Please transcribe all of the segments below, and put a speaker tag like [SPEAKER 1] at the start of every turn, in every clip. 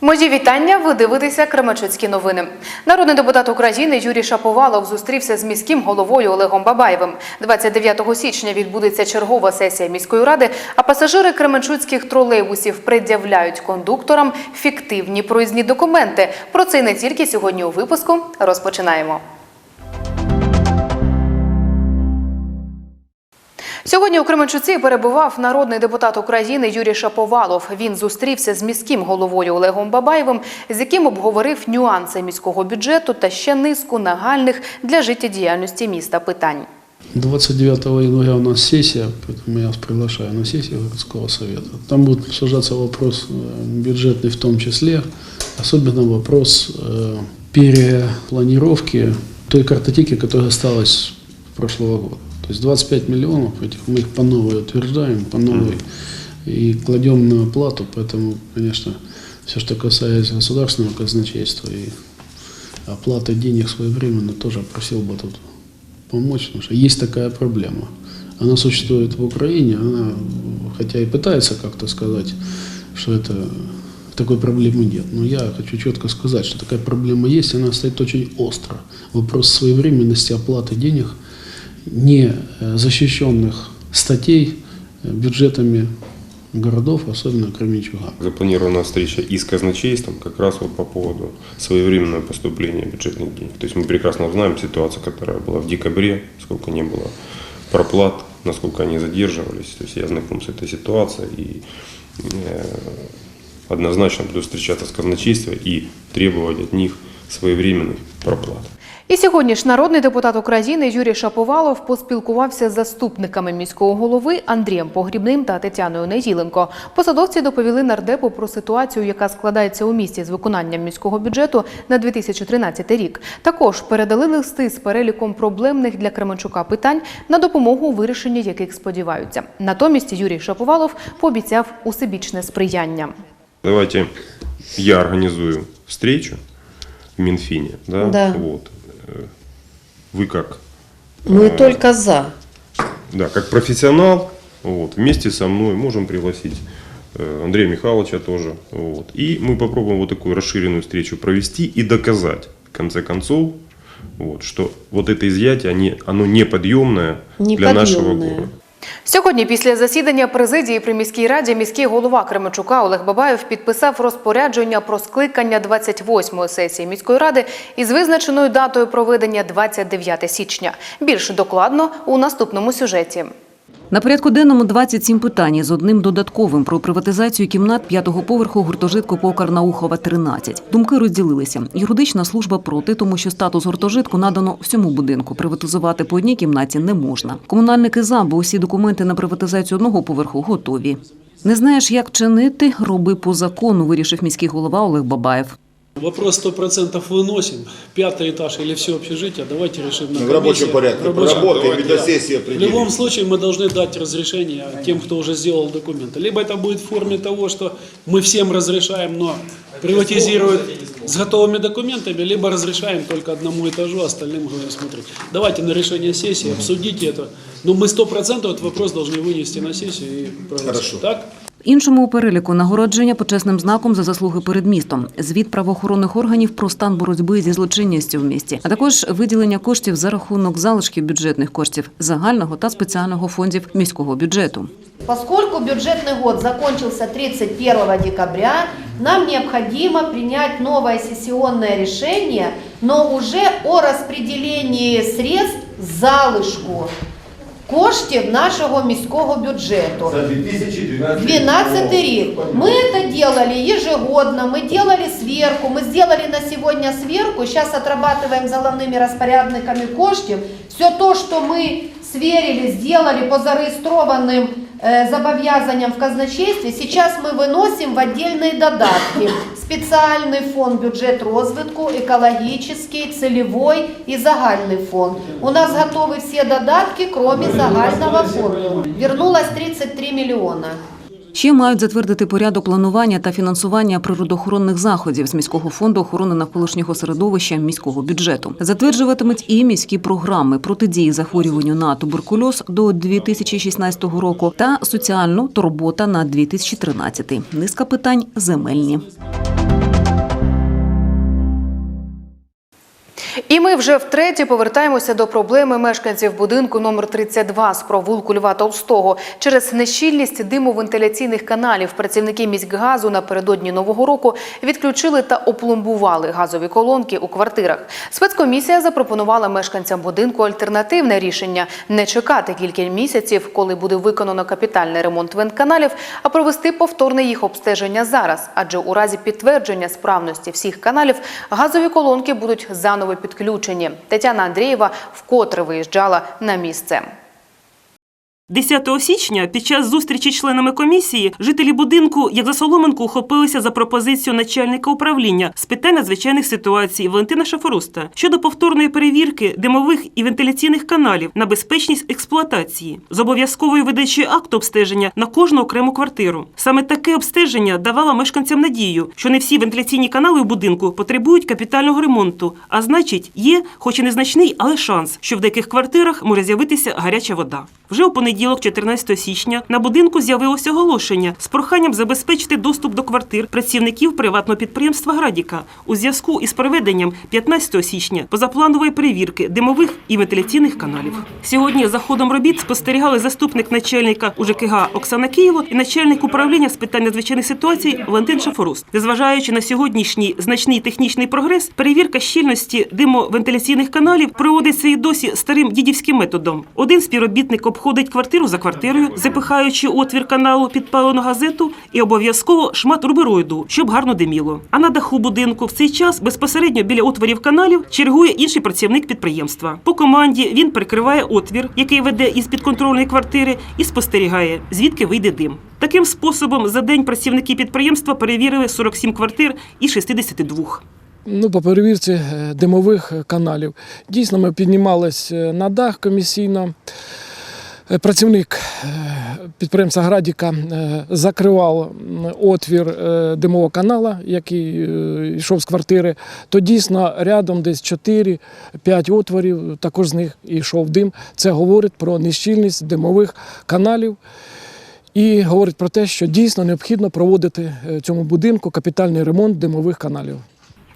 [SPEAKER 1] Мої вітання. Ви дивитеся Кременчуцькі новини. Народний депутат України Юрій Шаповалов зустрівся з міським головою Олегом Бабаєвим. 29 січня відбудеться чергова сесія міської ради. А пасажири кременчуцьких тролейбусів пред'являють кондукторам фіктивні проїзні документи. Про це не тільки сьогодні у випуску. Розпочинаємо. Сьогодні у Кременчуці перебував народний депутат України Юрій Шаповалов. Він зустрівся з міським головою Олегом Бабаєвом, з яким обговорив нюанси міського бюджету та ще низку нагальних для життєдіяльності міста питань.
[SPEAKER 2] 29 января у нас сессия, поэтому я вас приглашаю на сессию городского совета. Там будет обсуждаться вопрос э, бюджетный в том числе, особенно вопрос э, перепланировки той картотеки, которая осталась с прошлого года. То есть 25 миллионов, этих мы их по новой утверждаем, по новой и кладем на оплату, поэтому, конечно, все, что касается государственного казначейства и оплаты денег своевременно, тоже просил бы тут помочь, потому что есть такая проблема. Она существует в Украине, она, хотя и пытается как-то сказать, что это такой проблемы нет. Но я хочу четко сказать, что такая проблема есть, она стоит очень остро. Вопрос своевременности оплаты денег не э, защищенных статей э, бюджетами городов, особенно Кременчуга.
[SPEAKER 3] Запланирована встреча и с казначейством как раз вот по поводу своевременного поступления бюджетных денег. То есть мы прекрасно знаем ситуацию, которая была в декабре, сколько не было проплат, насколько они задерживались. То есть я знаком с этой ситуацией и э, однозначно буду встречаться с казначейством и требовать от них своевременных проплат.
[SPEAKER 1] І сьогодні ж народний депутат України Юрій Шаповалов поспілкувався з заступниками міського голови Андрієм Погрібним та Тетяною Неділенко. Посадовці доповіли нардепу про ситуацію, яка складається у місті з виконанням міського бюджету на 2013 рік. Також передали листи з переліком проблемних для Кременчука питань, на допомогу у вирішенні яких сподіваються. Натомість Юрій Шаповалов пообіцяв усебічне сприяння.
[SPEAKER 3] Давайте я организую встречу в Минфине. Да?
[SPEAKER 4] Да.
[SPEAKER 3] Вот. Э, Вы как
[SPEAKER 4] Мы только за.
[SPEAKER 3] Да, как профессионал, вот, вместе со мной можем пригласить э, Андрея Михайловича тоже. Вот, и мы попробуем вот такую расширенную встречу провести и доказать, в конце концов, вот, что вот это изъятие, они, оно неподъемное для нашего
[SPEAKER 4] Неподъемное.
[SPEAKER 3] города.
[SPEAKER 1] Сьогодні, після засідання президії при міській раді, міський голова Кременчука Олег Бабаєв підписав розпорядження про скликання 28-ї сесії міської ради із визначеною датою проведення 29 січня. Більш докладно у наступному сюжеті.
[SPEAKER 5] На порядку денному 27 питань з одним додатковим про приватизацію кімнат п'ятого поверху гуртожитку по Карнаухова 13. Думки розділилися. Юридична служба проти, тому що статус гуртожитку надано всьому будинку. Приватизувати по одній кімнаті не можна. Комунальники за, бо усі документи на приватизацію одного поверху готові. Не знаєш, як чинити? Роби по закону, вирішив міський голова Олег Бабаєв.
[SPEAKER 6] Вопрос 100% выносим. Пятый этаж или все общежитие, давайте решим на
[SPEAKER 7] Ну, В рабочем
[SPEAKER 6] комиссии.
[SPEAKER 7] порядке.
[SPEAKER 6] Рабочем.
[SPEAKER 7] Работаем, видеосессия
[SPEAKER 6] В
[SPEAKER 7] определим.
[SPEAKER 6] любом случае мы должны дать разрешение тем, кто уже сделал документы. Либо это будет в форме того, что мы всем разрешаем, но приватизируют с готовыми документами, либо разрешаем только одному этажу, а остальным говорим, смотрите, давайте на решение сессии, обсудите это. Но мы 100% этот вопрос должны вынести на сессию и проголосовать.
[SPEAKER 7] Хорошо.
[SPEAKER 6] Так?
[SPEAKER 5] В іншому у переліку нагородження почесним знаком за заслуги перед містом, звіт правоохоронних органів про стан боротьби зі злочинністю в місті, а також виділення коштів за рахунок залишків бюджетних коштів загального та спеціального фондів міського бюджету.
[SPEAKER 8] Поскольку бюджетный год закончился 31 декабря, нам необходимо принять новое сессионное решение, но уже о распределении средств залишку коштів нашого міського бюджету.
[SPEAKER 7] За 2012
[SPEAKER 8] 12 рік. Мы это делали ежегодно, мы делали сверку, мы сделали на сегодня сверку, сейчас отрабатываем за головными распорядниками коштів. Все то, что мы сверили, сделали по зареєстрованим э, зобов'язанням в казначействі, сейчас мы выносим в отдельные додатки. Спеціальний фонд бюджет розвитку, екологічний, цільовий і загальний фонд. У нас готові всі додатки, крім загального фонду. Вернулось 33 мільйона.
[SPEAKER 5] Ще мають затвердити порядок планування та фінансування природоохоронних заходів з міського фонду охорони навколишнього середовища міського бюджету. Затверджуватимуть і міські програми протидії захворюванню на туберкульоз до 2016 року та соціальну турбота на 2013. Низка питань земельні.
[SPEAKER 1] І ми вже втретє повертаємося до проблеми мешканців будинку номер 32 з провулку Льва Толстого. Через нещільність димовентиляційних каналів працівники міськгазу напередодні нового року відключили та опломбували газові колонки у квартирах. Спецкомісія запропонувала мешканцям будинку альтернативне рішення не чекати кілька місяців, коли буде виконано капітальний ремонт вентканалів, а провести повторне їх обстеження зараз. Адже у разі підтвердження справності всіх каналів газові колонки будуть заново підключені. Тетяна Андрієва вкотре виїжджала на місце.
[SPEAKER 9] 10 січня під час зустрічі членами комісії жителі будинку, як за соломинку, ухопилися за пропозицію начальника управління з питань надзвичайних ситуацій Валентина Шафоруста щодо повторної перевірки димових і вентиляційних каналів на безпечність експлуатації з обов'язковою видачею акту обстеження на кожну окрему квартиру. Саме таке обстеження давало мешканцям надію, що не всі вентиляційні канали у будинку потребують капітального ремонту, а значить, є, хоч і незначний, але шанс, що в деяких квартирах може з'явитися гаряча вода. Вже у понеділок, 14 січня, на будинку з'явилося оголошення з проханням забезпечити доступ до квартир працівників приватного підприємства Градіка у зв'язку із проведенням 15 січня позапланової перевірки димових і вентиляційних каналів. Сьогодні за ходом робіт спостерігали заступник начальника УЖКГ Оксана Києво і начальник управління з питань надзвичайних ситуацій Валентин Шафоруст. Незважаючи на сьогоднішній значний технічний прогрес, перевірка щільності димовентиляційних каналів проводиться і досі старим дідівським методом. Один співробітник обходить квартиру за квартирою, запихаючи отвір каналу підпалену газету і обов'язково шмат рубероїду, щоб гарно диміло. А на даху будинку в цей час безпосередньо біля отворів каналів чергує інший працівник підприємства. По команді він прикриває отвір, який веде із підконтрольної квартири, і спостерігає, звідки вийде дим. Таким способом за день працівники підприємства перевірили 47 квартир із 62.
[SPEAKER 10] Ну, по перевірці е, димових каналів. Дійсно, ми піднімались е, на дах комісійно. Е, Працівник е, підприємства Градіка е, закривав отвір димового канала, який йшов з квартири. То дійсно рядом десь 4-5 отворів, також з них йшов дим. Це говорить про нещільність димових каналів. І говорить про те, що дійсно необхідно проводити цьому будинку капітальний ремонт димових каналів.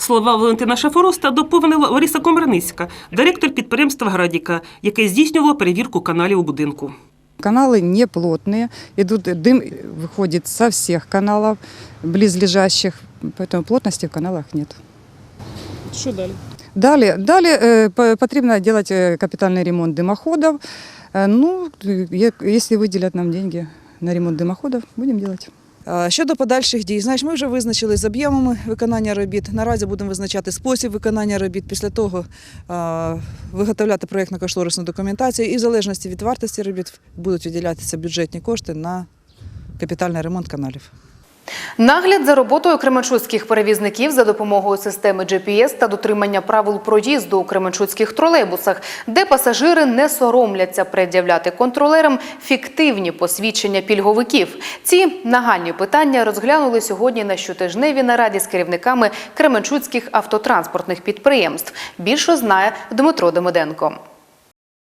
[SPEAKER 9] Слова Валентина Шафороста доповнила Лариса Комарницька, директор підприємства Градіка, яке здійснювало перевірку каналів у будинку.
[SPEAKER 11] Каналы не плотные, идут дым выходит со всех каналов близлежащих, поэтому плотности в каналах нет.
[SPEAKER 6] Что дали?
[SPEAKER 11] Далее, далее э, по- потребно делать э, капитальный ремонт дымоходов. Э, Ну, е- если выделят нам деньги на ремонт дымоходов, будем делать.
[SPEAKER 12] А, Щодо подальших дій, знаєш, ми вже визначили з об'ємами виконання робіт. Наразі будемо визначати спосіб виконання робіт. Після того виготовляти проєктно-кошторисну документацію і в залежності від вартості робіт будуть виділятися бюджетні кошти на капітальний ремонт каналів.
[SPEAKER 1] Нагляд за роботою кременчуцьких перевізників за допомогою системи GPS та дотримання правил проїзду у кременчуцьких тролейбусах, де пасажири не соромляться пред'являти контролерам фіктивні посвідчення пільговиків. Ці нагальні питання розглянули сьогодні на щотижневій нараді з керівниками кременчуцьких автотранспортних підприємств. Більше знає Дмитро Демиденко.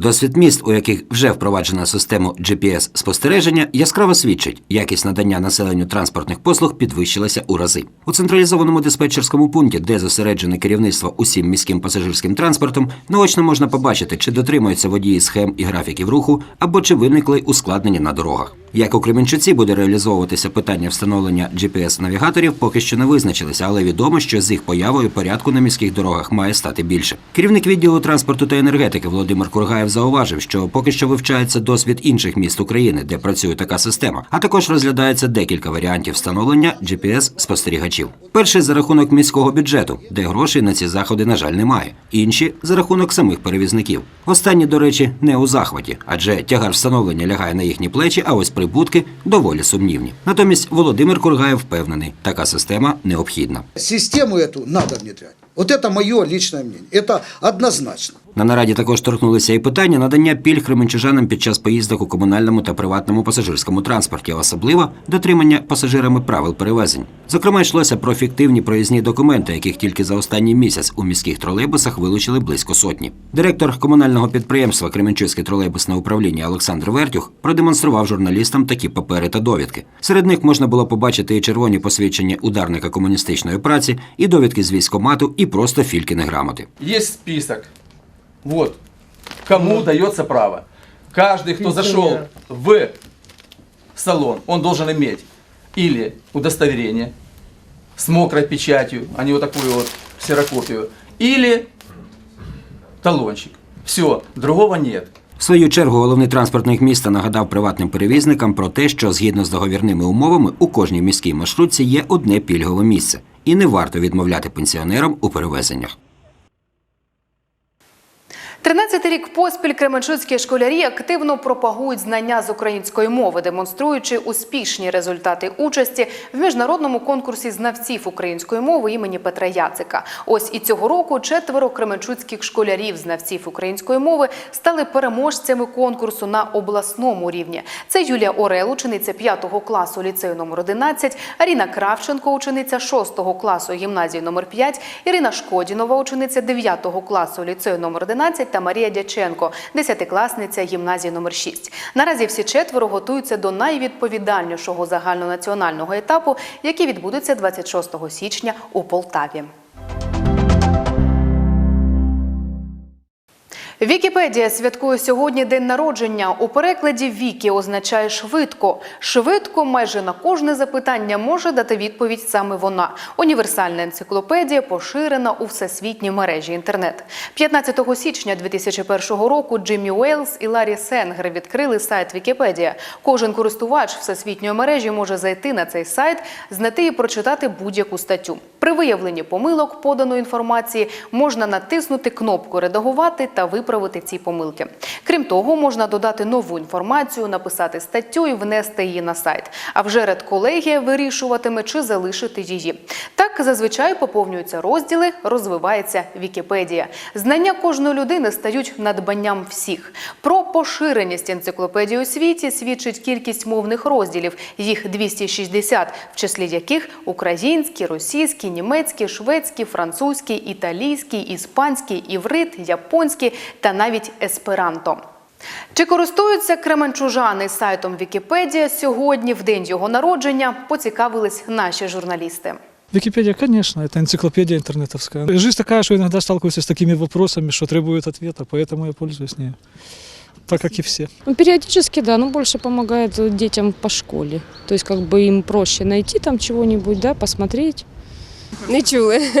[SPEAKER 13] Досвід міст, у яких вже впроваджена система GPS-спостереження, яскраво свідчить, якість надання населенню транспортних послуг підвищилася у рази. У централізованому диспетчерському пункті, де зосереджене керівництво усім міським пасажирським транспортом, наочно можна побачити, чи дотримуються водії схем і графіків руху, або чи виникли ускладнення на дорогах. Як у Кременчуці буде реалізовуватися питання встановлення GPS-навігаторів, поки що не визначилися, але відомо, що з їх появою порядку на міських дорогах має стати більше. Керівник відділу транспорту та енергетики Володимир Кургаєв зауважив, що поки що вивчається досвід інших міст України, де працює така система, а також розглядається декілька варіантів встановлення GPS-спостерігачів. Перший за рахунок міського бюджету, де грошей на ці заходи, на жаль, немає. Інші за рахунок самих перевізників. Останні, до речі, не у захваті, адже тягар встановлення лягає на їхні плечі, а ось прибутки доволі сумнівні. Натомість Володимир Кургаєв впевнений, така система необхідна.
[SPEAKER 7] Систему цю треба внедрять. Вот это мое личное мнение. Это однозначно.
[SPEAKER 13] На нараді також торкнулися і питання надання пільг кременчужанам під час поїздок у комунальному та приватному пасажирському транспорті, особливо дотримання пасажирами правил перевезень. Зокрема, йшлося про фіктивні проїзні документи, яких тільки за останній місяць у міських тролейбусах вилучили близько сотні. Директор комунального підприємства Кременчуцьке тролейбусне управління Олександр Вертюх продемонстрував журналістам такі папери та довідки. Серед них можна було побачити і червоні посвідчення ударника комуністичної праці, і довідки з військомату, і просто фількіни грамоти.
[SPEAKER 14] Есть список. Вот. Кому дается право. Каждый, кто зашел в салон, он должен иметь или удостоверение с мокрой печатью, а не вот такую вот ксерокопию, или талончик. Все, другого нет.
[SPEAKER 13] В свою чергу головний транспортник міста нагадав приватним перевізникам про те, що згідно з договірними умовами у кожній міській маршрутці є одне пільгове місце, і не варто відмовляти пенсіонерам у перевезеннях.
[SPEAKER 1] 13 рік поспіль кременчуцькі школярі активно пропагують знання з української мови, демонструючи успішні результати участі в міжнародному конкурсі знавців української мови імені Петра Яцика. Ось і цього року четверо кременчуцьких школярів знавців української мови стали переможцями конкурсу на обласному рівні. Це Юлія Орел, учениця 5 класу ліцею номер 11, Аріна Кравченко, учениця 6 класу гімназії номер 5, Ірина Шкодінова, учениця 9 класу ліцею номер 11 та Марія Дяченко, 10-класниця гімназії номер 6. Наразі всі четверо готуються до найвідповідальнішого загальнонаціонального етапу, який відбудеться 26 січня у Полтаві. Вікіпедія святкує сьогодні день народження. У перекладі Вікі означає швидко. Швидко майже на кожне запитання може дати відповідь саме вона. Універсальна енциклопедія поширена у всесвітній мережі інтернет. 15 січня 2001 року Джиммі Уейлс і Ларі Сенгер відкрили сайт Вікіпедія. Кожен користувач всесвітньої мережі може зайти на цей сайт, знайти і прочитати будь-яку статтю. При виявленні помилок поданої інформації можна натиснути кнопку Редагувати та виправити ці помилки. Крім того, можна додати нову інформацію, написати статтю і внести її на сайт. А вже редколегія вирішуватиме, чи залишити її. Так зазвичай поповнюються розділи, розвивається Вікіпедія. Знання кожної людини стають надбанням всіх. Про поширеність енциклопедії у світі свідчить кількість мовних розділів. Їх 260, в числі яких український, російський, німецький, шведський, французький, італійський, іспанський, іврит, японський та навіть есперанто. Чи користуються кременчужани сайтом Вікіпедія сьогодні, в день його народження, поцікавились наші журналісти.
[SPEAKER 10] Википедия, конечно, это энциклопедия интернетовская. Жизнь такая, что иногда сталкиваюсь с такими вопросами, что требует ответа, поэтому я пользуюсь ней. Так как и все.
[SPEAKER 15] Ну, периодически, да, но больше помогает э, детям по школе. То есть как бы им проще найти там чего-нибудь, да, посмотреть.
[SPEAKER 16] Не чули.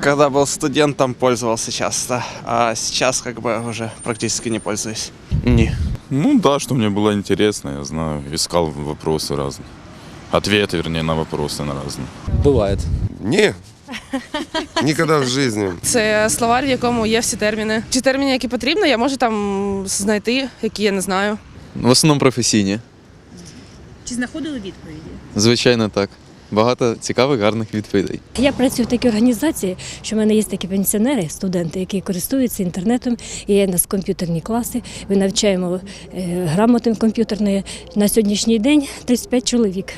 [SPEAKER 17] Когда был студентом, пользовался часто, а сейчас как бы уже практически не пользуюсь.
[SPEAKER 18] Не. Ну да, что мне было интересно, я знаю, искал вопросы разные. Ответы, вернее, на вопросы на разные.
[SPEAKER 14] Бывает.
[SPEAKER 7] Не. Никогда в жизни.
[SPEAKER 16] Це словарь, в якому є всі терміни. Чи терміни, які потрібно, я можу там знайти, які я не знаю.
[SPEAKER 18] В основному професійні.
[SPEAKER 15] Чи знаходили відповіді?
[SPEAKER 18] Звичайно, так. Багато цікавих, гарних відповідей.
[SPEAKER 15] Я працюю в такій організації, що в мене є такі пенсіонери, студенти, які користуються інтернетом. І є у нас комп'ютерні класи. Ми навчаємо е, грамоти комп'ютерної. На сьогоднішній день 35 чоловік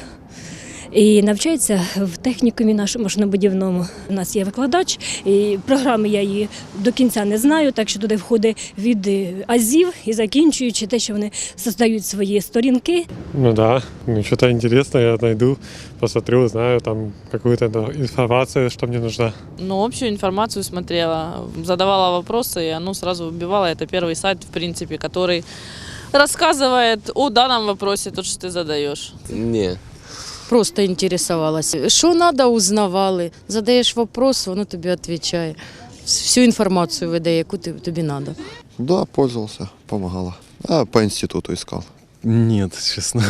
[SPEAKER 15] І навчаються в технікумі нашому машинобудівному. У нас є викладач, і програми я її до кінця не знаю, так що туди входить від е, азів і закінчуючи те, що вони создають свої сторінки.
[SPEAKER 6] Ну да, ну что-то интересное я найду, посмотрю, знаю там какую-то информацию, что мне нужна.
[SPEAKER 16] Ну, общую информацию смотрела, задавала вопросы, и оно сразу выбивало. Это первый сайт, в принципе, который рассказывает о данном вопросе, то, что ты задаешь.
[SPEAKER 14] Не.
[SPEAKER 15] Просто інтересувалась. Що треба, узнавали. Задаєш вопрос, воно тобі відповідає. Всю інформацію видає, яку ти- тобі треба.
[SPEAKER 7] Да, пользовался, помогало. А по институту искал.
[SPEAKER 18] Нет, честно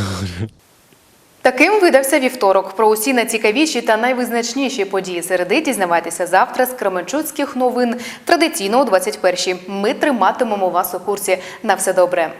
[SPEAKER 1] Таким видався вівторок. Про усі найцікавіші та найвизначніші події середи дізнавайтеся завтра з Кременчуцьких новин. Традиційно о 21-й. Ми триматимемо вас у курсі. На все добре.